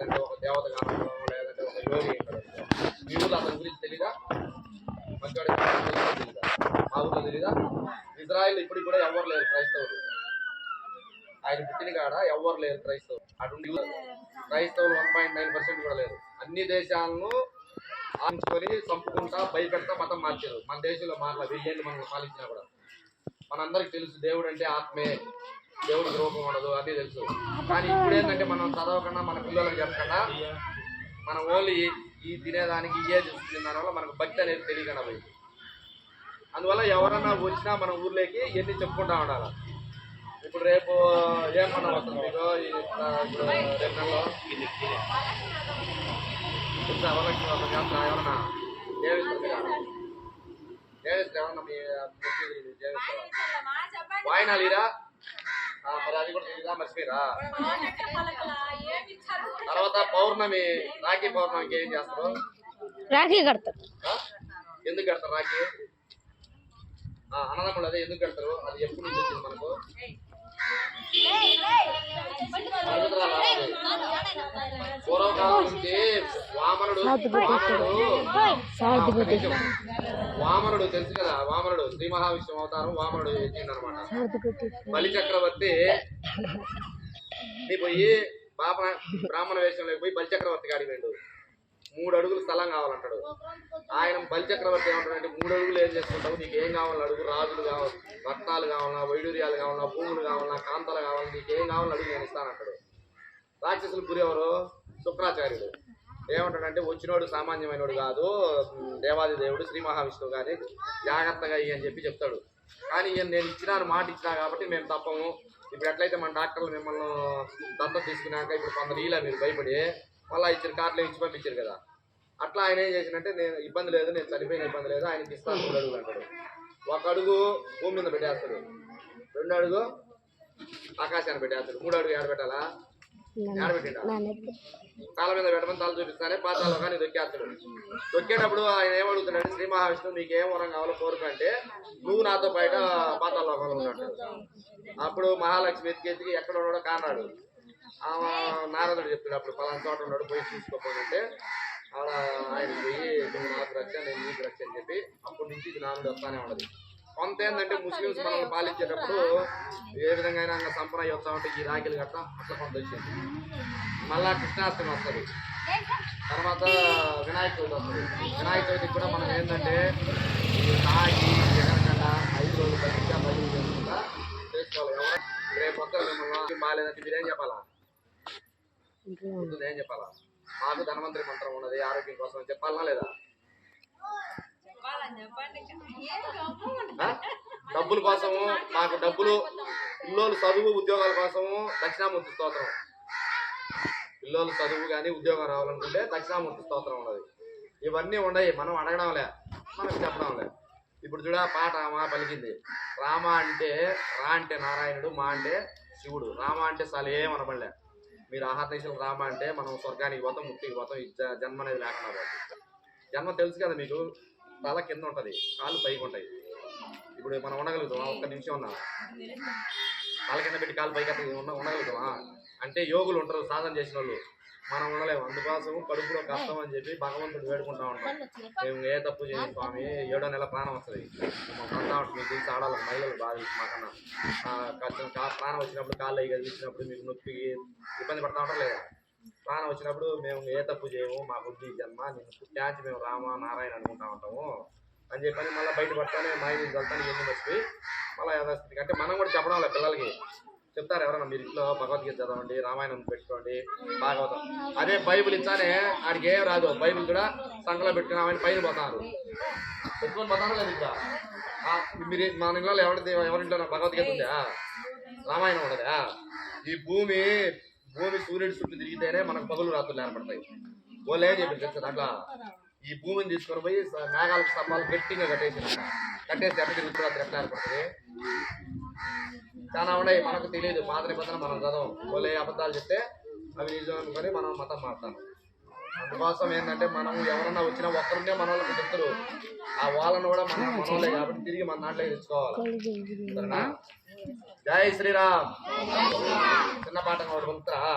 లేదంటే ఒక దేవత కానడం లేదంటే ఒక యోగి మీ ఊళ్ళో అతని గురించి తెలీదా? మంచివాడి తెలియదా తెలీదా? మా ఊళ్ళో తెలీదా? ఇజ్రాయిల్ ఇప్పటికి కూడా ఎవరు లేరు క్రైస్తవులు. ఆయన పుట్టిన కాడ ఎవరు లేరు క్రైస్తవులు. అటువంటి క్రైస్తవులు వన్ పాయింట్ నైన్ పర్సెంట్ కూడా లేరు. అన్ని దేశాలను ఆంచుకొని చంపుకుంటా భయపెడతా మతం మార్చారు. మన దేశంలో మారల వెయ్యేళ్ళు మనం పాలించినా కూడా. మనందరికి తెలుసు దేవుడు అంటే ఆత్మే. దేవుడికి రూపం ఉండదు అది తెలుసు. కానీ ఇప్పుడు ఏంటంటే మనం చదవకుండా మన పిల్లలకు చెప్పకుండా మనం ఓన్లీ ఈ తినేదానికి ఇయే చూస్తుంది దానివల్ల మనకు భక్తి అనేది తెలియకుండా పోయింది. అందువల్ల ఎవరన్నా వచ్చినా మన ఊర్లోకి ఎన్ని చెప్పుకుంటా ఉండాలి? ఇప్పుడు రేపు ఏం పండుగ వస్తుంది మీకు? రేపు నెలలో? వరలక్ష్మి వస్తుంది చేస్తారా ఎవరన్నా? దేవిస్తారు మీరు ఎవరన్నా మీ ముఖ్యులు దేవిస్తారా మరి అది కూడా తెలీదా మర్చిపోయిరా తర్వాత పౌర్ణమి రాఖీ పౌర్ణమికి ఏం చేస్తారు? రాఖీ కడతారు? ఎందుకు కడతారు రాఖీ? ఆ, అన్నదమ్ములు అదే ఎందుకు కడతారు? అది ఎప్పుడు నుంచి మనకు? వామనుడు తెలుసు కదా వామనుడు శ్రీ మహావిష్ణు అవతారం వామనుడు అనమాట బలి చక్రవర్తి నీ పోయి పాప బ్రాహ్మణ వేషంలోకి పోయి బలి చక్రవర్తి వెళ్ళు మూడు అడుగులు స్థలం కావాలంటాడు. ఆయన బలిచక్రవర్తి ఏమంటాడంటే మూడు అడుగులు ఏం చేసుకుంటావు? నీకు ఏం కావాలి అడుగు. రాజులు కావాలి రత్నాలు కావాలన్నా వైడూర్యాలు కావాలన్నా భూములు కావాలన్నా కాంతలు కావాలి నీకు ఏం కావాలని అడుగు నేను ఇస్తానంటాడు. రాక్షసులు గురెవరు శుక్రాచార్యుడు ఏమంటాడంటే వచ్చినోడు సామాన్యమైనోడు కాదు దేవాది దేవుడు శ్రీ మహావిష్ణువు గారి జాగ్రత్తగా ఇయ్యి అని చెప్పి చెప్తాడు. కానీ ఈయన నేను ఇచ్చినాను మాట ఇచ్చినా కాబట్టి మేము తప్పము. ఇప్పుడు ఎట్లయితే మన డాక్టర్లు మిమ్మల్ని దత్త తీసుకున్నాక ఇప్పుడు కొందరు ఇలా మీరు భయపడి మళ్ళీ ఇచ్చిన కార్డులో ఇచ్చి పంపించారు కదా. అట్లా ఆయన ఏం చేసిందంటే నేను ఇబ్బంది లేదు నేను చనిపోయిన ఇబ్బంది లేదు ఆయనకి ఇస్తాను మూడు అడుగులు అంటాడు. ఒక అడుగు భూమి మీద పెట్టేస్తాడు. రెండు అడుగు ఆకాశాన్ని పెట్టేస్తాడు. మూడు అడుగు ఏడ పెట్టాలా? ఏడ పెట్టిండా? కాళ్ళ మీద పెట్టమని తల చూపిస్తానే పాతాలో కానీ దొక్కేస్తాడు. దొక్కేటప్పుడు ఆయన ఏమడుగుతున్నాడు శ్రీ మహావిష్ణువు మీకు ఏం వరం కావాలో కోరుకంటే నువ్వు నాతో బయట పాతాళలోకంలో ఉన్నాడు అప్పుడు మహాలక్ష్మి ఎత్తికి ఎత్తికి ఎక్కడ ఉన్నాడో కానాడు నారదుడు చెప్పాడు అప్పుడు పలానా చోట ఉన్నాడు పోయి చూసుకోపోనంటే. ఆడ ఆయన పోయి నువ్వు నాకు రక్ష నేను నీకు రక్ష అని చెప్పి అప్పటి నుంచి ఇది నానుడు వస్తానే ఉండదు కొంత ఏంటంటే ముస్లిమ్స్ మనల్ని పాలించేటప్పుడు ఏ విధంగా అయినా సంప్రదాయం వస్తా ఉంటే ఈ రాఖీలు గట్ట అట్లా కొంత వచ్చింది. మళ్ళా కృష్ణాష్టమి వస్తుంది. తర్వాత వినాయక చవితి వస్తుంది. వినాయక చవితికి కూడా మనం ఏంటంటే తాగి ఎగరకుండా ఐదు రోజులు పట్టించా బలి చేసుకుంటా చేసుకోవాలి. ఎవరు రేపు వస్తారు మిమ్మల్ని బాగాలేదంటే మీరేం చెప్పాలా? పొద్దున్న ఏం చెప్పాలా? మాకు ధనవంతరి మంత్రం ఉన్నది ఆరోగ్యం కోసం అని చెప్పాలనా లేదా? డబ్బుల కోసము మాకు డబ్బులు పిల్లోలు చదువు ఉద్యోగాల కోసము దక్షిణామూర్తి స్తోత్రం. పిల్లోలు చదువు కానీ ఉద్యోగం రావాలనుకుంటే దక్షిణామూర్తి స్తోత్రం ఉన్నది. ఇవన్నీ ఉన్నాయి మనం అడగడంలే మనకు చెప్పడంలే. ఇప్పుడు చూడ పాట మా పలికింది. రామ అంటే రా అంటే నారాయణుడు మా అంటే శివుడు. రామ అంటే అసలు ఏమనబడలే మీరు ఆహార్దేశం రామా అంటే మనం స్వర్గానికి పోతాం ముక్తికి పోతాం జన్మ అనేది లేకుండా జన్మ తెలుసు కదా మీకు తల కింద ఉంటుంది కాళ్ళు పైకి ఉంటాయి. ఇప్పుడు మనం ఉండగలుగుతాం ఒక్క నిమిషం ఉన్నా తల కింద పెట్టి కాళ్ళు పైకి అట్లా ఉండ అంటే యోగులు ఉంటారు సాధన చేసిన వాళ్ళు. మనం ఉండలేము అందుకోసం కడుపులో కష్టం అని చెప్పి భగవంతుడు వేడుకుంటా ఉంటాం మేము ఏ తప్పు చేయం స్వామి. ఏడో నెల ప్రాణం వస్తుంది. మాకు అంతా ఉంటుంది మీకు తెలిసి ఆడాలి మహిళలు బాధ మాకన్నా. కష్టం కా- ప్రాణం వచ్చినప్పుడు కాళ్ళు అయ్యి కదిలించినప్పుడు మీకు నొప్పి ఇబ్బంది పడతా ఉంటారు లేదా? ప్రాణం వచ్చినప్పుడు మేము ఏ తప్పు చేయము మా బుద్ధి జన్మ నేను పుట్టాచి మేము రామ నారాయణ అనుకుంటా ఉంటాము. అని చెప్పని మళ్ళీ బయట పడతానే మా ఇంటికి వెళ్తాను ఎన్ని మర్చిపోయి మళ్ళీ యథాస్థితికి అంటే మనం కూడా చెప్పడం లేదు పిల్లలకి. చెప్తారు ఎవరన్నా మీరు ఇంట్లో భగవద్గీత చదవండి రామాయణం పెట్టుకోండి భాగవతం? అదే బైబిల్ ఇచ్చానే ఆడికి ఏం రాదు. బైబిల్ కూడా సంఘలో పెట్టుకుని ఆమె పైన పోతారు. పెట్టుకొని పోతారు కదా ఇంకా? మీరు మన ఇంట్లో ఎవరి ఎవరింట్లో భగవద్గీత ఉందా? రామాయణం ఉండదా? ఈ భూమి భూమి సూర్యుడి చుట్టూ తిరిగితేనే మనకు పగులు రాత్రులు ఏర్పడతాయి. వాళ్ళు ఏం చెప్పారు అట్లా ఈ భూమిని తీసుకొని పోయి మేఘాల మేఘాలకు స్తంభాలు గట్టిగా కట్టేసినాక కట్టేసి ఎట్లా తిరుగుతూ రాత్రి ఎట్లా ఏర్పడుతుంది? చాలా ఉన్నాయి. మనకు తెలియదు పాత నిబంధన మనం చదవం. వాళ్ళు అబద్ధాలు చెప్తే అవి నిజం అనుకొని మనం మతం మారుతాం. అందుకోసం ఏంటంటే మనం ఎవరన్నా వచ్చినా ఒక్కరుంటే మన వాళ్ళకి చెప్తారు. ఆ వాళ్ళను కూడా మన మనోళ్ళే కాబట్టి తిరిగి మన దాంట్లోకి తెచ్చుకోవాలి. సరేనా? జై శ్రీరామ్. చిన్న పాట కూడా